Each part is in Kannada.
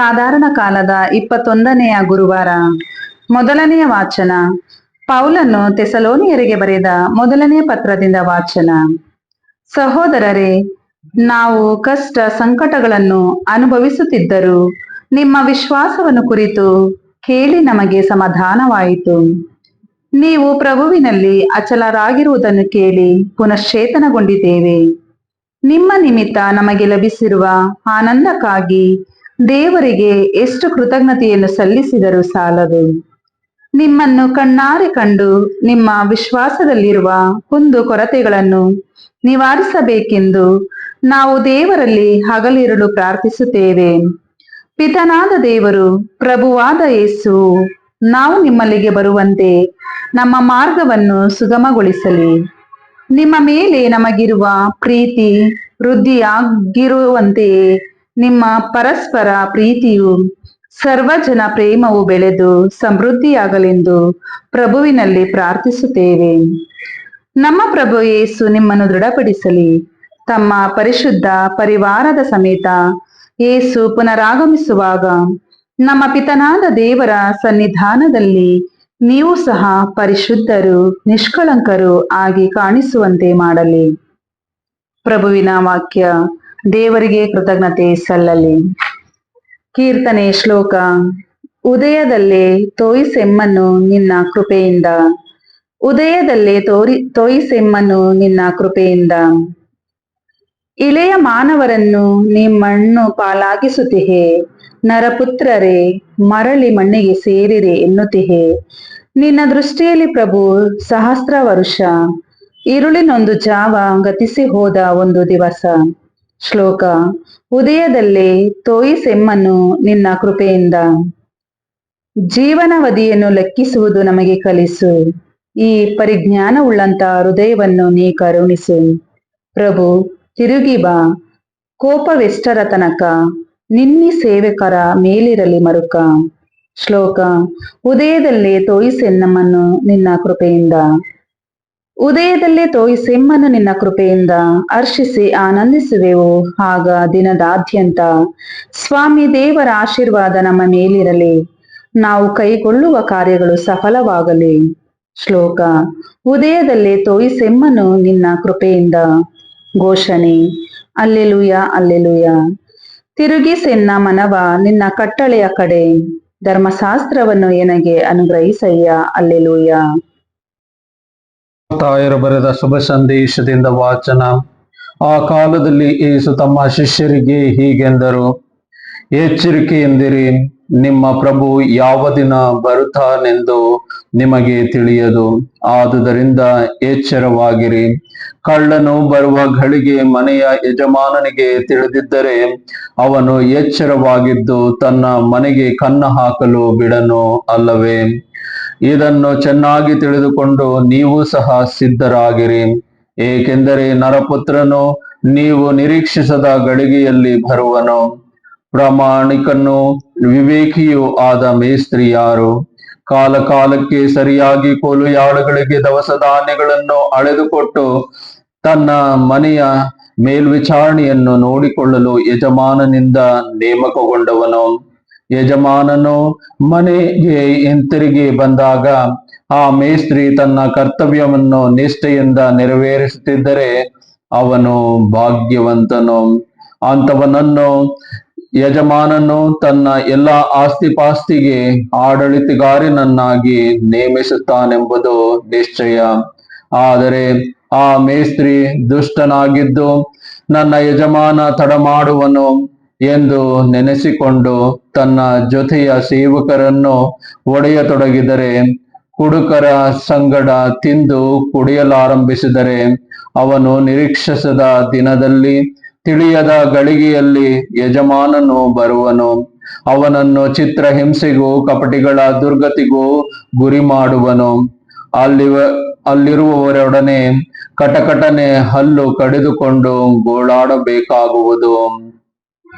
ಸಾಧಾರಣ ಕಾಲದ ಇಪ್ಪತ್ತೊಂದನೆಯ ಗುರುವಾರ. ಮೊದಲನೆಯ ವಾಚನ. ಪೌಲನ್ನು ತೆಸಲೋನಿಯರಿಗೆ ಬರೆದ ಮೊದಲನೆಯ ಪತ್ರದಿಂದ ವಾಚನ. ಸಹೋದರರೇ, ನಾವು ಕಷ್ಟ ಸಂಕಟಗಳನ್ನು ಅನುಭವಿಸುತ್ತಿದ್ದರೂ ನಿಮ್ಮ ವಿಶ್ವಾಸವನ್ನು ಕುರಿತು ಕೇಳಿ ನಮಗೆ ಸಮಾಧಾನವಾಯಿತು. ನೀವು ಪ್ರಭುವಿನಲ್ಲಿ ಅಚಲರಾಗಿರುವುದನ್ನು ಕೇಳಿ ಪುನಶ್ಚೇತನಗೊಂಡಿದ್ದೇವೆ. ನಿಮ್ಮ ನಿಮಿತ್ತ ನಮಗೆ ಲಭಿಸಿರುವ ಆನಂದಕ್ಕಾಗಿ ದೇವರಿಗೆ ಎಷ್ಟು ಕೃತಜ್ಞತೆಯನ್ನು ಸಲ್ಲಿಸಿದರೂ ಸಾಲದು? ನಿಮ್ಮನ್ನು ಕಣ್ಣಾರೆ ಕಂಡು ನಿಮ್ಮ ವಿಶ್ವಾಸದಲ್ಲಿರುವ ಕುಂದು ಕೊರತೆಗಳನ್ನು ನಿವಾರಿಸಬೇಕೆಂದು ನಾವು ದೇವರಲ್ಲಿ ಹಗಲಿರುಳು ಪ್ರಾರ್ಥಿಸುತ್ತೇವೆ. ಪಿತನಾದ ದೇವರು, ಪ್ರಭುವಾದ ಯೇಸು, ನಾವು ನಿಮ್ಮಲ್ಲಿಗೆ ಬರುವಂತೆ ನಮ್ಮ ಮಾರ್ಗವನ್ನು ಸುಗಮಗೊಳಿಸಲಿ. ನಿಮ್ಮ ಮೇಲೆ ನಮಗಿರುವ ಪ್ರೀತಿ, ವೃದ್ಧಿಯಾಗಿರುವಂತೆಯೇ ನಿಮ್ಮ ಪರಸ್ಪರ ಪ್ರೀತಿಯು ಸರ್ವಜನ ಪ್ರೇಮವು ಬೆಳೆದು ಸಮೃದ್ಧಿಯಾಗಲೆಂದು ಪ್ರಭುವಿನಲ್ಲಿ ಪ್ರಾರ್ಥಿಸುತ್ತೇವೆ. ನಮ್ಮ ಪ್ರಭು ಯೇಸು ನಿಮ್ಮನ್ನು ದೃಢಪಡಿಸಲಿ. ತಮ್ಮ ಪರಿಶುದ್ಧ ಪರಿವಾರದ ಸಮೇತ ಯೇಸು ಪುನರಾಗಮಿಸುವಾಗ ನಮ್ಮ ಪಿತನಾದ ದೇವರ ಸನ್ನಿಧಾನದಲ್ಲಿ ನೀವು ಸಹ ಪರಿಶುದ್ಧರು, ನಿಷ್ಕಳಂಕರು ಆಗಿ ಕಾಣಿಸುವಂತೆ ಮಾಡಲಿ. ಪ್ರಭುವಿನ ವಾಕ್ಯ ದೇವರಿಗೆ ಕೃತಜ್ಞತೆ ಸಲ್ಲಲಿ. ಕೀರ್ತನೆ ಶ್ಲೋಕ. ಉದಯದಲ್ಲೇ ತೋಯಿಸೆಮ್ಮನ್ನು ನಿನ್ನ ಕೃಪೆಯಿಂದ. ಉದಯದಲ್ಲೇ ತೋರಿ, ತೋಯಿಸೆಮ್ಮನ್ನು ನಿನ್ನ ಕೃಪೆಯಿಂದ. ಇಳೆಯ ಮಾನವರನ್ನು ನಿಮ್ಮಣ್ಣು ಪಾಲಾಗಿಸುತ್ತಿಹೆ. ನರಪುತ್ರರೇ, ಮರಳಿ ಮಣ್ಣಿಗೆ ಸೇರಿರಿ ಎನ್ನುತ್ತಿಹೆ. ನಿನ್ನ ದೃಷ್ಟಿಯಲ್ಲಿ ಪ್ರಭು ಸಹಸ್ರ ವರುಷ ಇರುಳಿನೊಂದು ಜಾವ ಗತಿಸಿ ಹೋದ ಒಂದು ದಿವಸ. ಶ್ಲೋಕ, ಉದಯದಲ್ಲೇ ತೋಯಿಸೆಮ್ಮನ್ನು ನಿನ್ನ ಕೃಪೆಯಿಂದ. ಜೀವನವಧಿಯನ್ನು ಲೆಕ್ಕಿಸುವುದು ನಮಗೆ ಕಲಿಸು. ಈ ಪರಿಜ್ಞಾನವುಳ್ಳಂತ ಹೃದಯವನ್ನು ನೀ ಕರುಣಿಸು. ಪ್ರಭು, ತಿರುಗಿ ಬಾ. ಕೋಪವೆಷ್ಟರ ತನಕ ನಿನ್ನಿ ಸೇವಕರ ಮೇಲಿರಲಿ ಮರುಕ. ಶ್ಲೋಕ, ಉದಯದಲ್ಲಿ ತೋಯಿಸೆನ್ನಮ್ಮನ್ನು ನಿನ್ನ ಕೃಪೆಯಿಂದ. ಉದಯದಲ್ಲೇ ಸಿಂಹನ ನಿನ್ನ ಕೃಪೆಯಿಂದ ಹರ್ಷಿಸಿ ಆನಂದಿಸುವೆವು. ಆಗ ದಿನದಾದ್ಯಂತ ಸ್ವಾಮಿ ದೇವರ ಆಶೀರ್ವಾದ ನಮ್ಮ ಮೇಲಿರಲಿ. ನಾವು ಕೈಗೊಳ್ಳುವ ಕಾರ್ಯಗಳು ಸಫಲವಾಗಲಿ. ಶ್ಲೋಕ, ಉದಯದಲ್ಲೇ ತೋಯಿಸೆಮ್ಮನು ನಿನ್ನ ಕೃಪೆಯಿಂದ ಘೋಷಣೆ, ಅಲ್ಲೆಲುಯ ಅಲ್ಲೆಲುಯ. ತಿರುಗಿಸೆನ್ನ ಮನವ ನಿನ್ನ ಕಟ್ಟಳೆಯ ಕಡೆ. ಧರ್ಮಶಾಸ್ತ್ರವನ್ನು ಎನಗೆ ಅನುಗ್ರಹಿಸಯ್ಯ. ಅಲ್ಲೆಲುಯ. ತಾಯರು ಬರೆದ ಶುಭ ಸಂದೇಶದಿಂದ ವಾಚನ. ಆ ಕಾಲದಲ್ಲಿ ಏಸು ತಮ್ಮ ಶಿಷ್ಯರಿಗೆ ಹೀಗೆಂದರು, ಎಚ್ಚರಿಕೆಯೆಂದಿರಿ, ನಿಮ್ಮ ಪ್ರಭು ಯಾವ ದಿನ ಬರುತ್ತಾನೆಂದು ನಿಮಗೆ ತಿಳಿಯದು. ಆದುದರಿಂದ ಎಚ್ಚರವಾಗಿರಿ. ಕಳ್ಳನು ಬರುವ ಘಳಿಗೆ ಮನೆಯ ಯಜಮಾನನಿಗೆ ತಿಳಿದಿದ್ದರೆ ಅವನು ಎಚ್ಚರವಾಗಿದ್ದು ತನ್ನ ಮನೆಗೆ ಕನ್ನ ಹಾಕಲು ಬಿಡನು ಅಲ್ಲವೇ. ಇದನ್ನು ಚೆನ್ನಾಗಿ ತಿಳಿದುಕೊಂಡು ನೀವು ಸಹ ಸಿದ್ಧರಾಗಿರಿ. ಏಕೆಂದರೆ ನರಪುತ್ರನು ನೀವು ನಿರೀಕ್ಷಿಸದ ಗಳಿಗೆಯಲ್ಲಿ ಬರುವನು. ಪ್ರಾಮಾಣಿಕನು ವಿವೇಕಿಯೂ ಆದ ಮೇಸ್ತ್ರಿ ಯಾರು? ಕಾಲ ಕಾಲಕ್ಕೆ ಸರಿಯಾಗಿ ಕೋಲುಯಾಳುಗಳಿಗೆ ದವಸ ಧಾನ್ಯಗಳನ್ನು ಅಳೆದುಕೊಟ್ಟು ತನ್ನ ಮನೆಯ ಮೇಲ್ವಿಚಾರಣೆಯನ್ನು ನೋಡಿಕೊಳ್ಳಲು ಯಜಮಾನನಿಂದ ನೇಮಕಗೊಂಡವನು. ಯಜಮಾನನು ಮನೆಗೆ ಹಿಂತಿರುಗಿ ಬಂದಾಗ, ಆ ಮೇಸ್ತ್ರಿ ತನ್ನ ಕರ್ತವ್ಯವನ್ನು ನಿಷ್ಠೆಯಿಂದ ನೆರವೇರಿಸುತ್ತಿದ್ದರೆ ಅವನು ಭಾಗ್ಯವಂತನು. ಅಂತವನನ್ನು ಯಜಮಾನನು ತನ್ನ ಎಲ್ಲ ಆಸ್ತಿಪಾಸ್ತಿಗೆ ಆಡಳಿತಗಾರನನ್ನಾಗಿ ನೇಮಿಸುತ್ತಾನೆಂಬುದು ನಿಶ್ಚಯ. ಆದರೆ ಆ ಮೇಸ್ತ್ರಿ ದುಷ್ಟನಾಗಿದ್ದು, ನನ್ನ ಯಜಮಾನ ತಡಮಾಡುವನು. ಎಂದು ನೆನೆಸಿಕೊಂಡು ತನ್ನ ಜೊತೆಯ ಸೇವಕರನ್ನು ಒಡೆಯತೊಡಗಿದರೆ, ಕುಡುಕರ ಸಂಗಡ ತಿಂದು ಕುಡಿಯಲಾರಂಭಿಸಿದರೆ, ಅವನು ನಿರೀಕ್ಷಿಸದ ದಿನದಲ್ಲಿ, ತಿಳಿಯದ ಗಳಿಗೆಯಲ್ಲಿ ಯಜಮಾನನು ಬರುವನು. ಅವನನ್ನು ಚಿತ್ರಹಿಂಸೆಗೂ ಕಪಟಿಗಳ ದುರ್ಗತಿಗೂ ಗುರಿ ಮಾಡುವನು ಅಲ್ಲಿವ, ಅಲ್ಲಿರುವವರೊಡನೆ ಕಟಕಟನೆ ಹಲ್ಲು ಕಡಿದುಕೊಂಡು ಗೋಳಾಡಬೇಕಾಗುವುದು.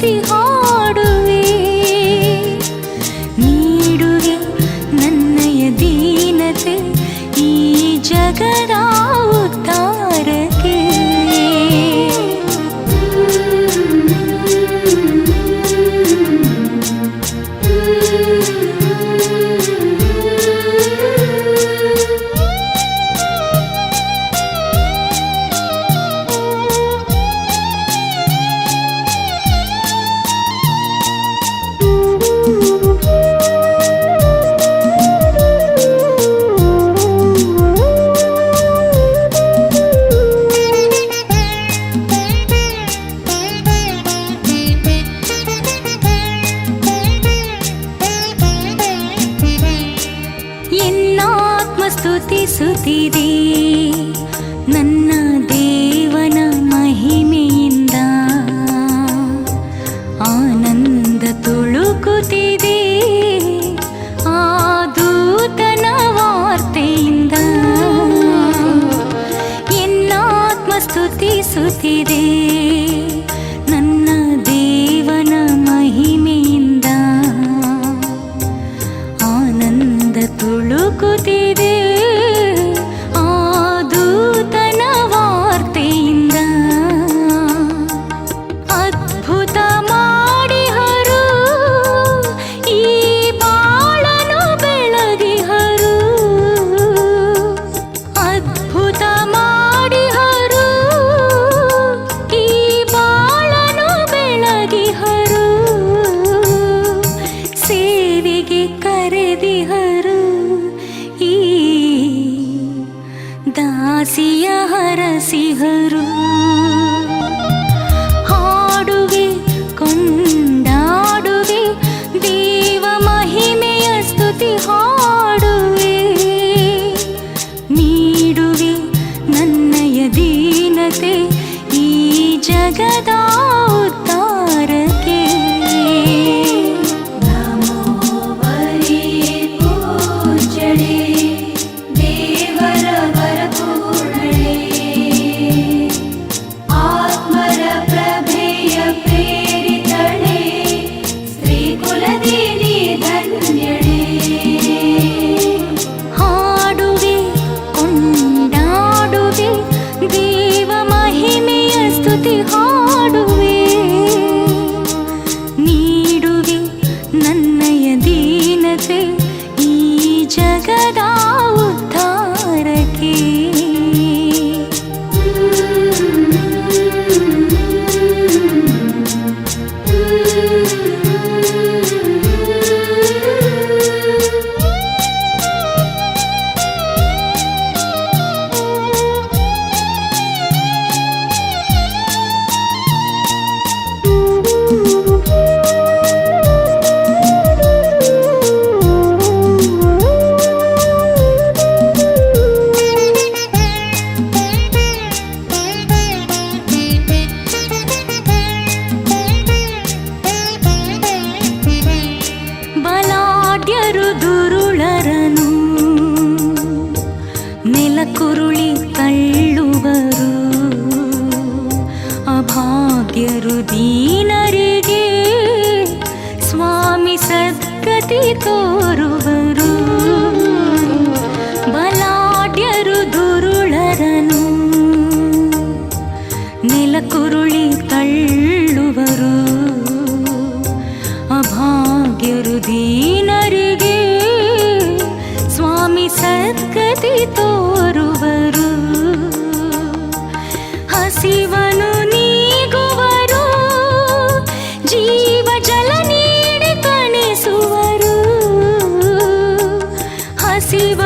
ती ಸುತಿಸುತ್ತಿರಿ ನನ್ನ ದೇವನ ಮಹಿಮೆಯಿಂದ ಆನಂದ ತುಳುಕುತ್ತಿದೆ. ಆ ದೂತನ ವಾರ್ತೆಯಿಂದ ಎನ್ನಾತ್ಮ ಸ್ತುತಿಸುತ್ತಿದೆ दीनते ई जगदा குருளி சில்வ